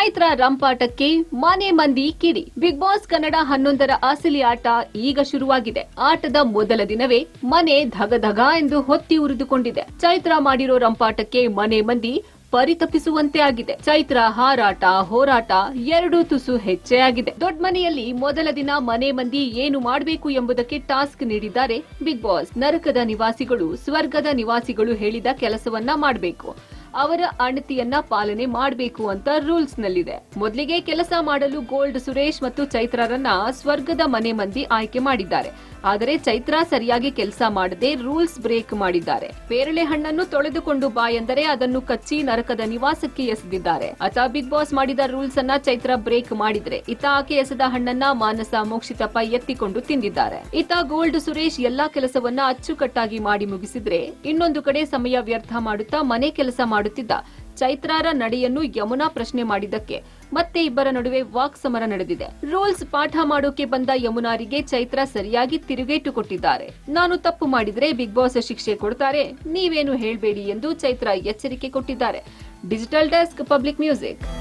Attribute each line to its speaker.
Speaker 1: ಚೈತ್ರ ರಂಪಾಟಕ್ಕೆ ಮನೆ ಮಂದಿ ಕಿಡಿ. ಬಿಗ್ ಬಾಸ್ ಕನ್ನಡ ಹನ್ನೊಂದರ ಅಸಲಿ ಆಟ ಈಗ ಶುರುವಾಗಿದೆ. ಆಟದ ಮೊದಲ ದಿನವೇ ಮನೆ ಧಗ ಧಗ ಎಂದು ಹೊತ್ತಿ ಉರಿದುಕೊಂಡಿದೆ. ಚೈತ್ರ ಮಾಡಿರೋ ರಂಪಾಟಕ್ಕೆ ಮನೆ ಮಂದಿ ಪರಿತಪಿಸುವಂತೆ ಆಗಿದೆ. ಚೈತ್ರ ಹಾರಾಟ, ಹೋರಾಟ ಎರಡು ತುಸು ಹೆಚ್ಚೇ ಆಗಿದೆ. ದೊಡ್ಡ ಮನೆಯಲ್ಲಿ ಮೊದಲ ದಿನ ಮನೆ ಮಂದಿ ಏನು ಮಾಡಬೇಕು ಎಂಬುದಕ್ಕೆ ಟಾಸ್ಕ್ ನೀಡಿದ್ದಾರೆ ಬಿಗ್ ಬಾಸ್ ನರಕದ ನಿವಾಸಿಗಳು, ಸ್ವರ್ಗದ ನಿವಾಸಿಗಳು ಹೇಳಿದ ಕೆಲಸವನ್ನ ಮಾಡಬೇಕು. ಅವರ ಅಣತಿಯನ್ನ ಪಾಲನೆ ಮಾಡಬೇಕು ಅಂತ ರೂಲ್ಸ್ ನಲ್ಲಿದೆ ಮೊದಲಿಗೆ ಕೆಲಸ ಮಾಡಲು ಗೋಲ್ಡ್ ಸುರೇಶ್ ಮತ್ತು ಚೈತ್ರರನ್ನ ಸ್ವರ್ಗದ ಮನೆ ಮಂದಿ ಆಯ್ಕೆ ಮಾಡಿದ್ದಾರೆ. ಆದರೆ ಚೈತ್ರ ಸರಿಯಾಗಿ ಕೆಲಸ ಮಾಡದೆ ರೂಲ್ಸ್ ಬ್ರೇಕ್ ಮಾಡಿದ್ದಾರೆ. ಪೇರಳೆ ಹಣ್ಣನ್ನು ತೊಳೆದುಕೊಂಡು ಬಾ ಎಂದರೆ ಅದನ್ನು ಕಚ್ಚಿ ನರಕದ ನಿವಾಸಕ್ಕೆ ಎಸೆದಿದ್ದಾರೆ. ಅತ ಬಿಗ್ ಬಾಸ್ ಮಾಡಿದ ರೂಲ್ಸ್ ಅನ್ನ ಚೈತ್ರ ಬ್ರೇಕ್ ಮಾಡಿದ್ರೆ ಇತ ಆಕೆ ಎಸೆದ ಹಣ್ಣನ್ನ ಮಾನಸ ಮೋಕ್ಷಿತಪ್ಪ ಎತ್ತಿಕೊಂಡು ತಿಂದಿದ್ದಾರೆ. ಇತ ಗೋಲ್ಡ್ ಸುರೇಶ್ ಎಲ್ಲಾ ಕೆಲಸವನ್ನ ಅಚ್ಚುಕಟ್ಟಾಗಿ ಮಾಡಿ ಮುಗಿಸಿದ್ರೆ ಇನ್ನೊಂದು ಕಡೆ ಸಮಯ ವ್ಯರ್ಥ ಮಾಡುತ್ತಾ ಮನೆ ಕೆಲಸ ಮಾಡುತ್ತಿದ್ದ ಚೈತ್ರಾರ ನಡೆಯನ್ನು ಯಮುನಾ ಪ್ರಶ್ನೆ ಮಾಡಿದ್ದಕ್ಕೆ. ಮತ್ತೆ ಇಬ್ಬರ ನಡುವೆ ವಾಕ್ ಸಮರ ನಡೆದಿದೆ. ರೂಲ್ಸ್ ಪಾಠ ಮಾಡೋಕೆ ಬಂದ ಯಮುನಾರಿಗೆ ಚೈತ್ರ ಸರಿಯಾಗಿ ತಿರುಗೇಟು ಕೊಟ್ಟಿದ್ದಾರೆ. ನಾನು ತಪ್ಪು ಮಾಡಿದ್ರೆ ಬಿಗ್ ಬಾಸ್ ಶಿಕ್ಷೆ ಕೊಡ್ತಾರೆ. ನೀವೇನು ಹೇಳ್ಬೇಡಿ ಎಂದು ಚೈತ್ರ ಎಚ್ಚರಿಕೆ ಕೊಟ್ಟಿದ್ದಾರೆ. Digital desk public music.